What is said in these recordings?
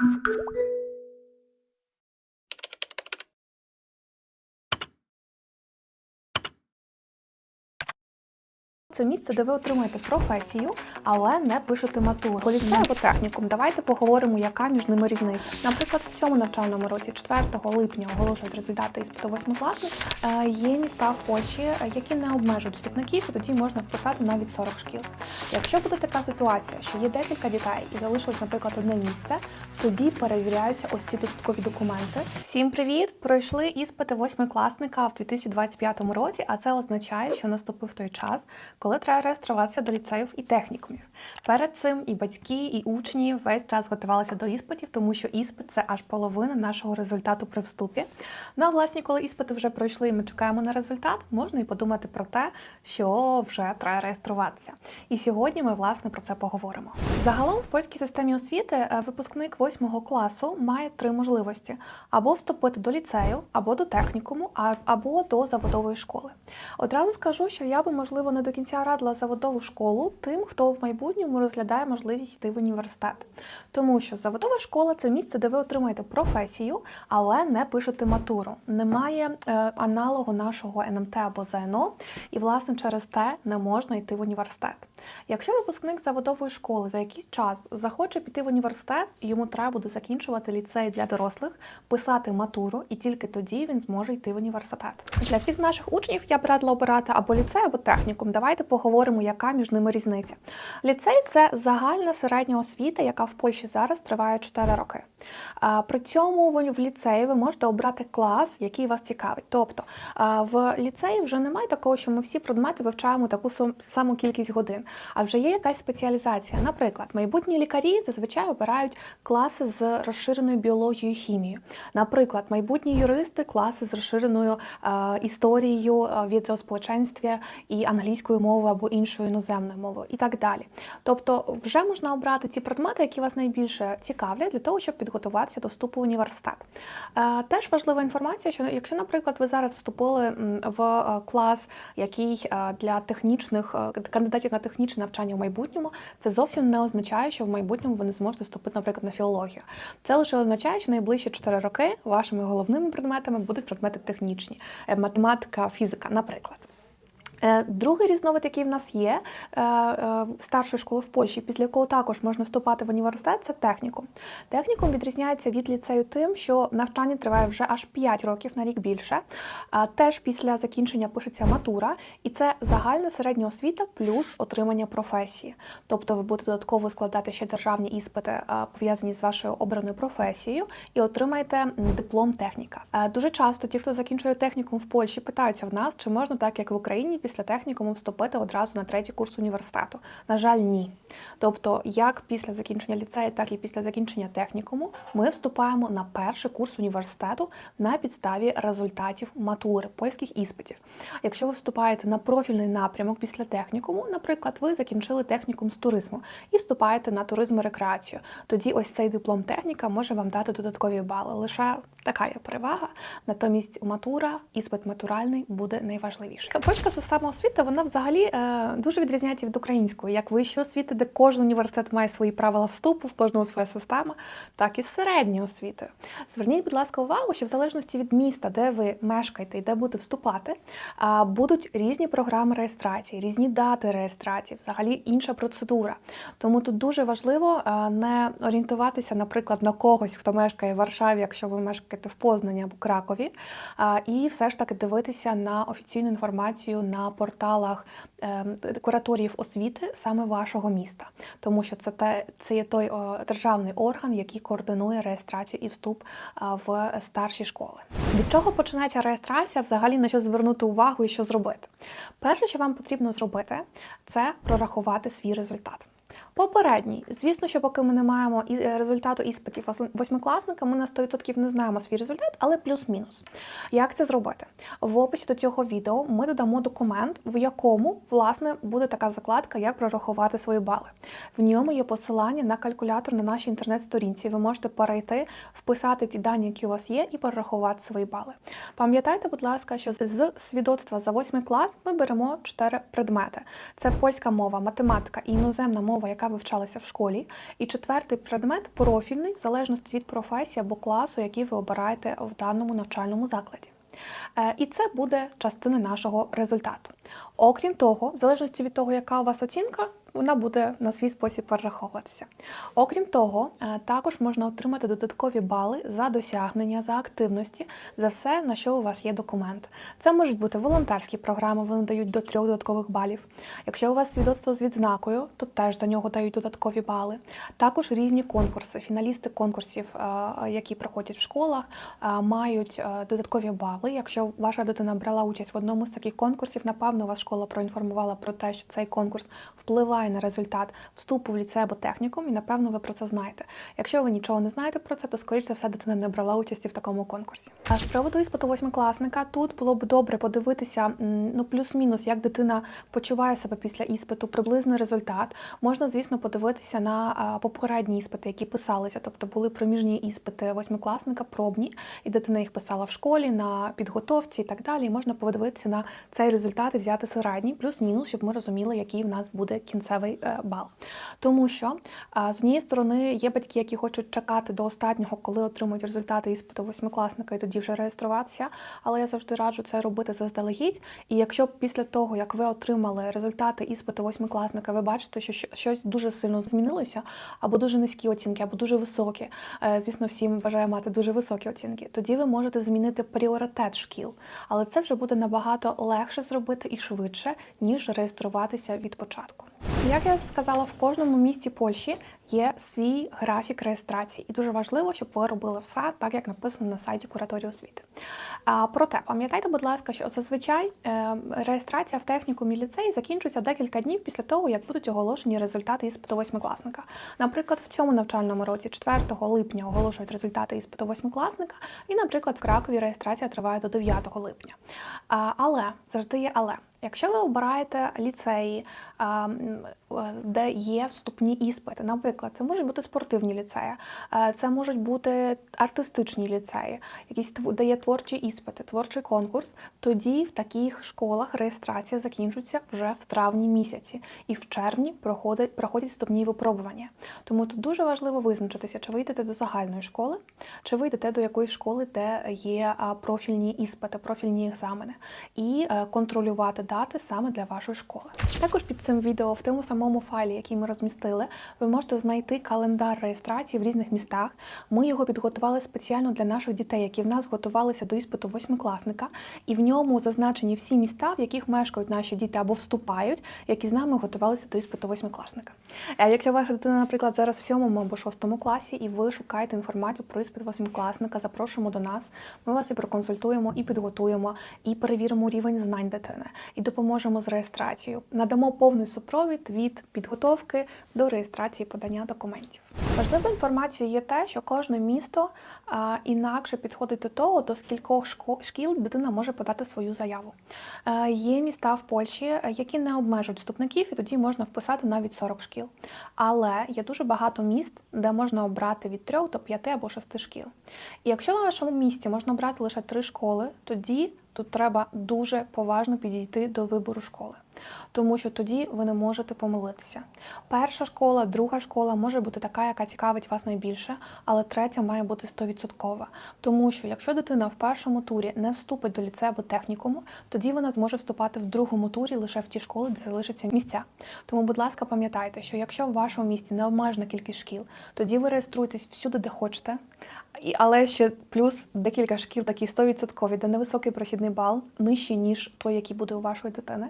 Thank you. Це місце, де ви отримаєте професію, але не пишете матуру. Поліцей або технікум. Давайте поговоримо, яка між ними різниця. Наприклад, в цьому навчальному році, 4 липня, оголошують результати іспиту 8 класу. Е, Є міста в Польщі, е, які не обмежують вступників, і тоді можна вписати навіть 40 шкіл. Якщо буде така ситуація, що є декілька дітей і залишилось, наприклад, одне місце, тоді перевіряються ось ці додаткові документи. Всім привіт! Пройшли іспити восьмикласника в 2025 році, а це означає, що наступив той час, коли треба реєструватися до ліцеїв і технікумів. Перед цим і батьки, і учні весь час готувалися до іспитів, тому що іспит це аж половина нашого результату при вступі. Ну а власне, коли іспити вже пройшли, і ми чекаємо на результат, можна і подумати про те, що вже треба реєструватися. І сьогодні ми власне про це поговоримо. Загалом в польській системі освіти е, випускник 8 класу має три можливості: або вступити до ліцею, або до технікуму, або до заводової школи. Одразу скажу, що я би можливо не до кінця радила заводову школу тим, хто в майбутньому розглядає можливість йти в університет. Тому що заводова школа це місце, де ви отримаєте професію, але не пишете матуру. Немає е, аналогу нашого НМТ або ЗНО, і власне через те не можна йти в університет. Якщо випускник заводової школи за якийсь час захоче піти в університет, йому треба буде закінчувати ліцей для дорослих, писати матуру, і тільки тоді він зможе йти в університет. Для всіх наших учнів я б радила обирати або ліцей, або технікум. Давайте поговоримо, яка між ними різниця. Ліцей це загальна середня освіта, яка в Польщі зараз триває 4 роки. При цьому в ліцеї ви можете обрати клас, який вас цікавить. Тобто в ліцеї вже немає такого, що ми всі предмети вивчаємо таку саму кількість годин, а вже є якась спеціалізація. Наприклад, майбутні лікарі зазвичай обирають класи з розширеною біологією і хімією. Наприклад, майбутні юристи класи з розширеною історією е, відеосполученства і англійською мовою або іншою іноземною мовою, і так далі. Тобто, вже можна обрати ті предмети, які вас найбільше цікавлять, для того, щоб підготуватися до вступу в університет. Е, Теж важлива інформація, що якщо, наприклад, ви зараз вступили в е, клас, який е, для технічних кандидатів на технічне навчання в майбутньому, це зовсім не означає, що в майбутньому ви не зможете вступити, наприклад, на філологію. Це лише означає, що найближчі 4 роки вашими головними предметами будуть предмети технічні, математика, фізика, наприклад. Е, Другий різновид, який в нас є е, е, старшої школи в Польщі, після якого також можна вступати в університет, це технікум. Технікум відрізняється від ліцею тим, що навчання триває вже аж 5 років на рік більше. Теж після закінчення пишеться матура, і це загальна середня освіта плюс отримання професії. Тобто ви будете додатково складати ще державні іспити, пов'язані з вашою обраною професією, і отримаєте диплом техніка. Дуже часто ті, хто закінчує технікум в Польщі, питаються в нас, чи можна так, як в Україні, після технікуму вступити одразу на третій курс університету. На жаль, ні. Тобто, як після закінчення ліцею, так і після закінчення технікуму, ми вступаємо на перший курс університету на підставі результатів матури польських іспитів. Якщо ви вступаєте на профільний напрямок після технікуму, наприклад, ви закінчили технікум з туризму і вступаєте на туризм і рекреацію, тоді ось цей диплом техніка може вам дати додаткові бали. Лише така є перевага. Натомість матура, іспит матуральний буде найважливіший. Польська система освіти вона взагалі е, дуже відрізняється від української, як вищої освіти, де кожен університет має свої правила вступу, в кожного своя система, так і з середньої освіти. Зверніть, будь ласка, увагу, що в залежності від міста, де ви мешкаєте і де будете вступати, а, будуть різні програми реєстрації, різні дати реєстрації, взагалі інша процедура. Тому тут дуже важливо а, не орієнтуватися, наприклад, на когось, хто мешкає в Варшаві, якщо ви мешкаєте в Познані або Кракові, і все ж таки дивитися на офіційну інформацію на порталах ем, кураторіїв освіти саме вашого міста, тому що це те, це є той державний орган, який координує реєстрацію і вступ в старші школи. Від чого починається реєстрація? Взагалі на що звернути увагу і що зробити? Перше, що вам потрібно зробити, це прорахувати свій результат. Попередній, звісно, що поки ми не маємо е, результату іспитів восьмикласника, ми на 100% не знаємо свій результат, але плюс-мінус. Як це зробити? В описі до цього відео ми додамо документ, в якому власне буде така закладка, як прорахувати свої бали. В ньому є посилання на калькулятор на нашій інтернет-сторінці. Ви можете перейти, вписати ті дані, які у вас є, і перерахувати свої бали. Пам'ятайте, будь ласка, що з свідоцтва за восьмий клас ми беремо чотири предмети: це польська мова, математика і іноземна мова, яка вивчалася в школі. І четвертий предмет профільний, в залежності від професії або класу, який ви обираєте в даному навчальному закладі. Е, І це буде частина нашого результату. Окрім того, в залежності від того, яка у вас оцінка, вона буде на свій спосіб перераховуватися. Окрім того, е, також можна отримати додаткові бали за досягнення, за активності, за все, на що у вас є документ. Це можуть бути волонтерські програми, вони дають до трьох додаткових балів. Якщо у вас свідоцтво з відзнакою, то теж за нього дають додаткові бали. Також різні конкурси, фіналісти конкурсів, е, які проходять в школах, е, мають додаткові бали. Якщо ваша дитина брала участь в одному з таких конкурсів, напевно, вас школа проінформувала про те, що цей конкурс впливає на результат вступу в ліцей або технікум, і напевно ви про це знаєте. Якщо ви нічого не знаєте про це, то скоріш за все дитина не брала участі в такому конкурсі. А з приводу іспиту восьмикласника тут було б добре подивитися ну плюс-мінус, як дитина почуває себе після іспиту, приблизний результат. Можна, звісно, подивитися на попередні іспити, які писалися, тобто були проміжні іспити восьмикласника, пробні, і дитина їх писала в школі на підготовці і так далі. І можна подивитися на цей результат і взяти середній, плюс-мінус, щоб ми розуміли, який в нас буде кінцевий е, бал. Тому що з однієї сторони є батьки, які хочуть чекати до останнього, коли отримують результати іспиту восьмикласника, і тоді вже реєструватися. Але я завжди раджу це робити заздалегідь. І якщо після того, як ви отримали результати іспиту восьмикласника, ви бачите, що щось дуже сильно змінилося, або дуже низькі оцінки, або дуже високі. е, Звісно, всім бажаю мати дуже високі оцінки. Тоді ви можете змінити пріоритет шкіл, але це вже буде набагато легше зробити і швидше, ніж реєструватися від початку. Як я вже сказала, в кожному місті Польщі є свій графік реєстрації, і дуже важливо, щоб ви робили все так, як написано на сайті кураторії освіти. Проте пам'ятайте, будь ласка, що зазвичай е, реєстрація в технікумі ліцеї закінчується декілька днів після того, як будуть оголошені результати іспиту восьмикласника. Наприклад, в цьому навчальному році, 4 липня, оголошують результати іспиту восьмикласника, і, наприклад, в Кракові реєстрація триває до 9 липня. Але завжди є але. Якщо ви обираєте ліцеї, е, де є вступні іспити, наприклад, це можуть бути спортивні ліцеї, е, це можуть бути артистичні ліцеї, якісь де є творчі іспити, творчий конкурс, тоді в таких школах реєстрація закінчується вже в травні місяці, і в червні проходять, проходять вступні випробування. Тому тут дуже важливо визначитися, чи ви йдете до загальної школи, чи ви йдете до якоїсь школи, де є профільні іспити, профільні екзамени, і е, контролювати дати саме для вашої школи. Також під цим відео в тому самому файлі, який ми розмістили, ви можете знайти календар реєстрації в різних містах. Ми його підготували спеціально для наших дітей, які в нас готувалися до іспиту восьмикласника, і в ньому зазначені всі міста, в яких мешкають наші діти або вступають, які з нами готувалися до іспиту восьмикласника. Е, Якщо ваша дитина, наприклад, зараз в сьомому або шостому класі, і ви шукаєте інформацію про іспит восьмикласника, запрошуємо до нас. Ми вас і проконсультуємо, і підготуємо, і перевіримо рівень знань дитини, і допоможемо з реєстрацією. Надамо повний супровід від підготовки до реєстрації подання документів. Важливою інформацією є те, що кожне місто інакше підходить до того, до скількох шкіл дитина може подати свою заяву. Е, Є міста в Польщі, е, які не обмежують вступників, і тоді можна вписати навіть 40 шкіл. Але є дуже багато міст, де можна обрати від 3 до 5 або 6 шкіл. І якщо в вашому місті можна обрати лише 3 школи, тоді тут треба дуже поважно підійти до вибору школи, тому що тоді ви не можете помилитися. Перша школа, друга школа може бути така, яка цікавить вас найбільше, але третя має бути 100%. Тому що якщо дитина в першому турі не вступить до ліцею або технікуму, тоді вона зможе вступати в другому турі лише в ті школи, де залишаться місця. Тому, будь ласка, пам'ятайте, що якщо в вашому місті не обмежена кількість шкіл, тоді ви реєструєтесь всюди, де хочете. І, але ще плюс декілька шкіл такі 100%, де невисокий прохідний бал, нижчий, ніж той, який буде у вашої дитини.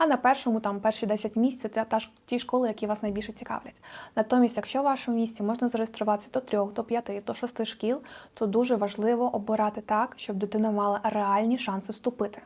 А на першому, там перші 10 місць, це та ж ті школи, які вас найбільше цікавлять. Натомість, якщо в вашому місті можна зареєструватися до 3, до 5, до 6 шкіл, то дуже важливо обирати так, щоб дитина мала реальні шанси вступити.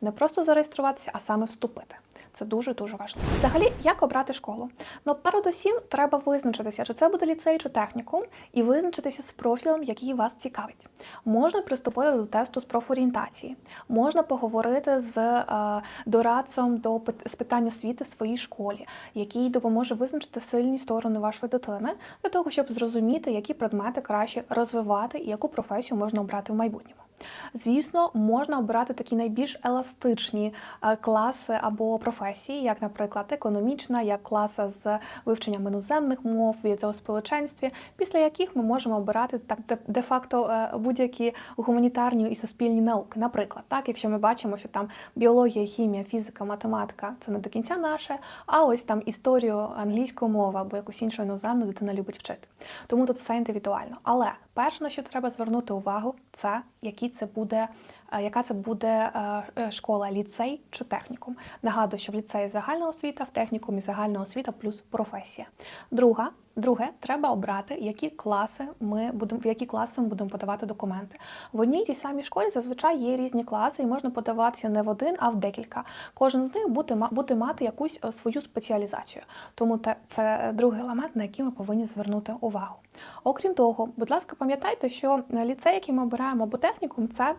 Не просто зареєструватися, а саме вступити. Це дуже дуже важливо. Взагалі, як обрати школу? Ну, передусім, треба визначитися, чи це буде ліцей чи технікум, і визначитися з профілем, який вас цікавить. Можна приступити до тесту з профорієнтації, можна поговорити з е, дорадцем до з питань освіти в своїй школі, який допоможе визначити сильні сторони вашої дитини для того, щоб зрозуміти, які предмети краще розвивати і яку професію можна обрати в майбутньому. Звісно, можна обирати такі найбільш еластичні е, класи або професії, як, наприклад, економічна, як класа з вивченням іноземних мов, відеосполученстві, після яких ми можемо обирати так де- де-факто е, будь-які гуманітарні і суспільні науки. Наприклад, так, якщо ми бачимо, що там біологія, хімія, фізика, математика це не до кінця наше, а ось там історію, англійську мову або якусь іншу іноземну дитина любить вчити. Тому тут все індивідуально. Але перше, на що треба звернути увагу, це які це буде, е, яка це буде е, е, школа, ліцей чи технікум. Нагадую, що в ліцеї загальна освіта, в технікумі загальна освіта плюс професія. Друга. Друге, треба обрати, які класи ми будемо, в які класи ми будемо подавати документи. В одній тій самій школі зазвичай є різні класи, і можна подаватися не в один, а в декілька. Кожен з них буде, буде мати якусь е, свою спеціалізацію. Тому те- це другий елемент, на який ми повинні звернути увагу. Окрім того, будь ласка, пам'ятайте, що е, ліцей, який ми обираємо або технікум, це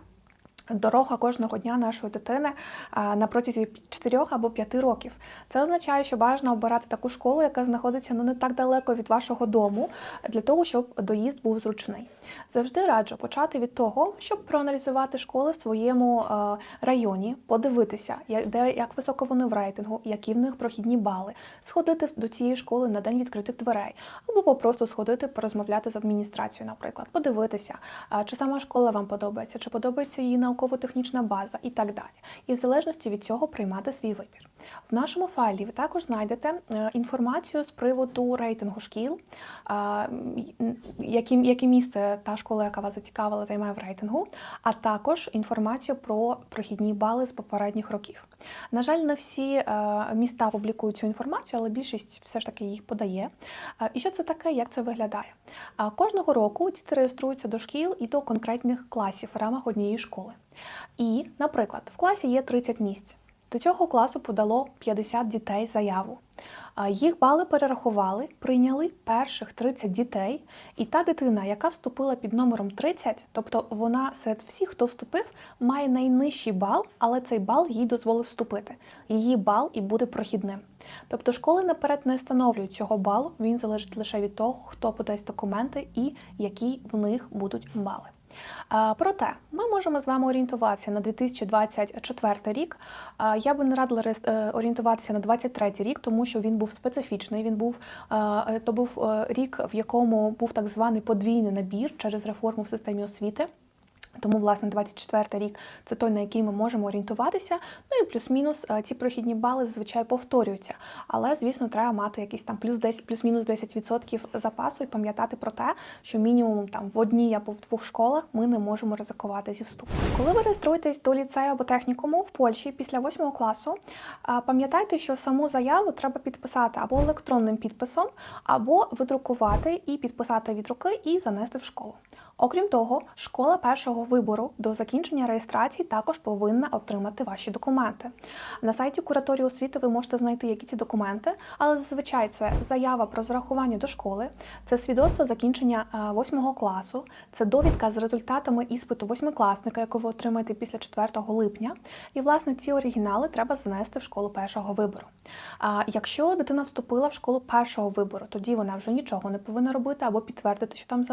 Дорога кожного дня нашої дитини на протязі 4 або 5 років. Це означає, що бажано обирати таку школу, яка знаходиться ну не так далеко від вашого дому, для того, щоб доїзд був зручний. Завжди раджу почати від того, щоб проаналізувати школи в своєму районі, подивитися, як, де як високо вони в рейтингу, які в них прохідні бали, сходити до цієї школи на день відкритих дверей, або попросту сходити порозмовляти з адміністрацією, наприклад, подивитися, чи сама школа вам подобається, чи подобається її науково-технічна база і так далі. І в залежності від цього приймати свій вибір. В нашому файлі ви також знайдете е, інформацію з приводу рейтингу шкіл, які, яке місце та школа, яка вас зацікавила, займає в рейтингу, а також інформацію про прохідні бали з попередніх років. На жаль, не всі е, міста публікують цю інформацію, але більшість все ж таки їх подає. Е, І що це таке, як це виглядає? А Кожного року діти реєструються до шкіл і до конкретних класів в рамах однієї школи. І, наприклад, в класі є 30 місць. До цього класу подало 50 дітей заяву. Їх бали перерахували, прийняли перших 30 дітей, і та дитина, яка вступила під номером 30, тобто вона серед всіх, хто вступив, має найнижчий бал, але цей бал їй дозволив вступити. Її бал і буде прохідним. Тобто школи наперед не встановлюють цього балу, він залежить лише від того, хто подасть документи і які в них будуть бали. Проте ми можемо з вами орієнтуватися на 2024 рік. Я би не радила е, орієнтуватися на 2023 рік, тому що він був специфічний. Він був е, то був е, рік, в якому був так званий подвійний набір через реформу в системі освіти. Тому, власне, 24 рік це той, на який ми можемо орієнтуватися. Ну і плюс-мінус е, ці прохідні бали зазвичай повторюються. Але, звісно, треба мати якийсь там плюс 10, плюс-мінус 10% запасу і пам'ятати про те, що мінімум там в одній або в двох школах ми не можемо ризикувати зі вступу. Коли ви реєструєтесь до ліцею або технікуму в Польщі після 8 класу, пам'ятайте, що саму заяву треба підписати або електронним підписом, або видрукувати і підписати від руки і занести в школу. Окрім того, школа першого вибору до закінчення реєстрації також повинна отримати ваші документи. На сайті кураторії освіти ви можете знайти, які ці документи, але зазвичай це заява про зарахування до школи, це свідоцтво закінчення 8 класу, це довідка з результатами іспиту восьмикласника, яку ви отримаєте після 4 липня. І, власне, ці оригінали треба занести в школу першого вибору. А якщо дитина вступила в школу першого вибору, тоді вона вже нічого не повинна робити або підтвердити, що там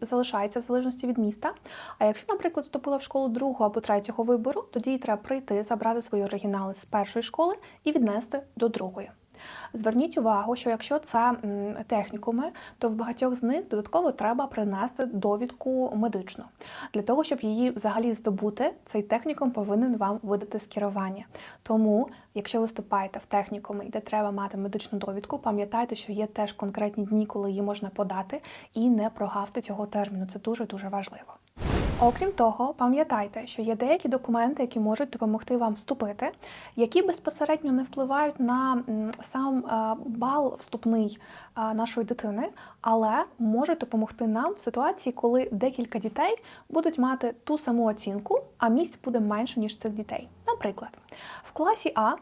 залишається в залежності від міста. А якщо, наприклад, вступила в школу другого або третього вибору, тоді їй треба прийти, забрати свої оригінали з першої школи і віднести до другої. Зверніть увагу, що якщо це технікуми, то в багатьох з них додатково треба принести довідку медичну. Для того, щоб її взагалі здобути, цей технікум повинен вам видати скерування. Тому, якщо ви вступаєте в технікуми, де треба мати медичну довідку, пам'ятайте, що є теж конкретні дні, коли її можна подати, і не прогавте цього терміну. Це дуже дуже важливо. Окрім того, пам'ятайте, що є деякі документи, які можуть допомогти вам вступити, які безпосередньо не впливають на сам е, бал вступний е, нашої дитини, але можуть допомогти нам в ситуації, коли декілька дітей будуть мати ту саму оцінку, а місць буде менше ніж цих дітей. Наприклад, в класі А.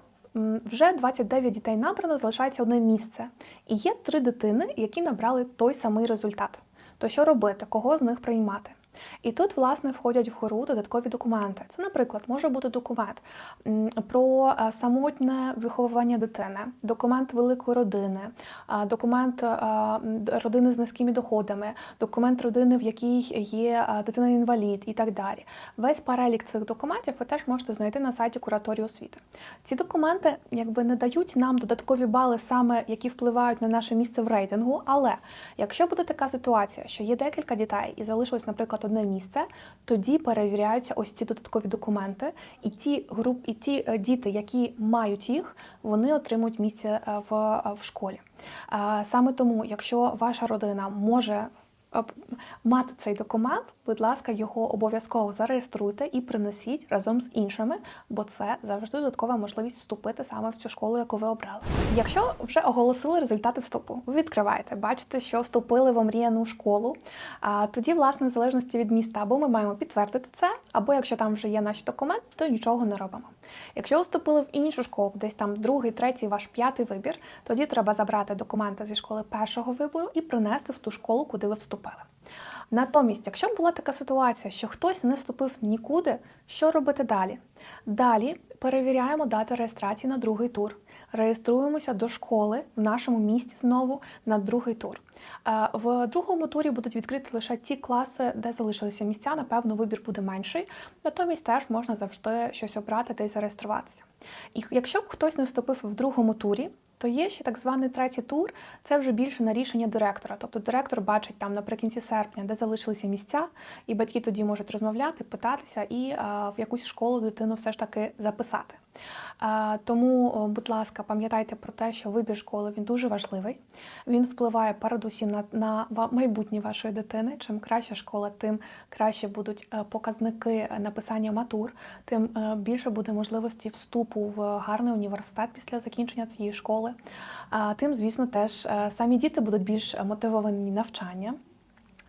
Вже 29 дітей набрано, залишається одне місце. І є три дитини, які набрали той самий результат. То що робити? Кого з них приймати? І тут, власне, входять в гору додаткові документи. Це, наприклад, може бути документ про е, самотнє виховування дитини, документ великої родини, документ е, м, д- родини з низькими доходами, документ родини, в якій є е, дитина-інвалід і так далі. Весь перелік цих документів ви теж можете знайти на сайті кураторії освіти. Ці документи якби не дають нам додаткові бали, саме які впливають на наше місце в рейтингу. Але якщо буде така ситуація, що є декілька дітей і залишилось, наприклад, одне місце, тоді перевіряються ось ці додаткові документи, і ті груп, і ті е, діти, які мають їх, вони отримують місце е, в, е, в школі. Саме тому, якщо ваша родина може мати цей документ, будь ласка, його обов'язково зареєструйте і принесіть разом з іншими, бо це завжди додаткова можливість вступити саме в цю школу, яку ви обрали. Якщо вже оголосили результати вступу, ви відкриваєте, бачите, що вступили в омріяну школу. А тоді, власне, в залежності від міста, або ми маємо підтвердити це, або якщо там вже є наші документи, то нічого не робимо. Якщо вступили в іншу школу, десь там другий, третій, ваш п'ятий вибір, тоді треба забрати документи зі школи першого вибору і принести в ту школу, куди ви вступили. Натомість, якщо була така ситуація, що хтось не вступив нікуди, що робити далі? Далі перевіряємо дати реєстрації на другий тур. Реєструємося до школи в нашому місті знову на другий тур. Е, В другому турі будуть відкриті лише ті класи, де залишилися місця. Напевно, вибір буде менший. Натомість теж можна завжди щось обрати та й зареєструватися. І якщо б хтось не вступив в другому турі, то є ще так званий третій тур. Це вже більше на рішення директора. Тобто директор бачить там наприкінці серпня, де залишилися місця, і батьки тоді можуть розмовляти, питатися і а, в якусь школу дитину все ж таки записати. А, тому, будь ласка, пам'ятайте про те, що вибір школи він дуже важливий. Він впливає передусім на, на майбутнє вашої дитини. Чим краща школа, тим краще будуть е, показники написання матур, тим е, більше буде можливості вступу в гарний університет після закінчення цієї школи. А тим, звісно, теж е, самі діти будуть більш мотивовані навчання.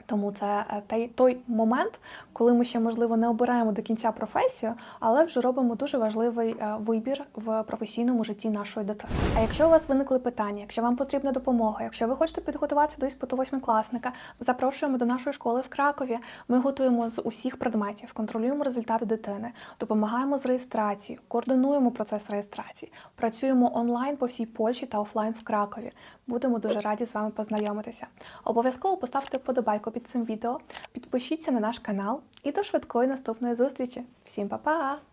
Тому це е, той, момент, коли ми ще можливо не обираємо до кінця професію, але вже робимо дуже важливий е, вибір в професійному житті нашої дитини. А якщо у вас виникли питання, якщо вам потрібна допомога, якщо ви хочете підготуватися до іспиту восьмикласника, запрошуємо до нашої школи в Кракові. Ми готуємо з усіх предметів, контролюємо результати дитини, допомагаємо з реєстрацією, координуємо процес реєстрації, працюємо онлайн по всій Польщі та офлайн в Кракові. Будемо дуже раді з вами познайомитися. Обов'язково поставте вподобайку під цим відео, підпишіться на наш канал і до швидкої наступної зустрічі. Всім па-па!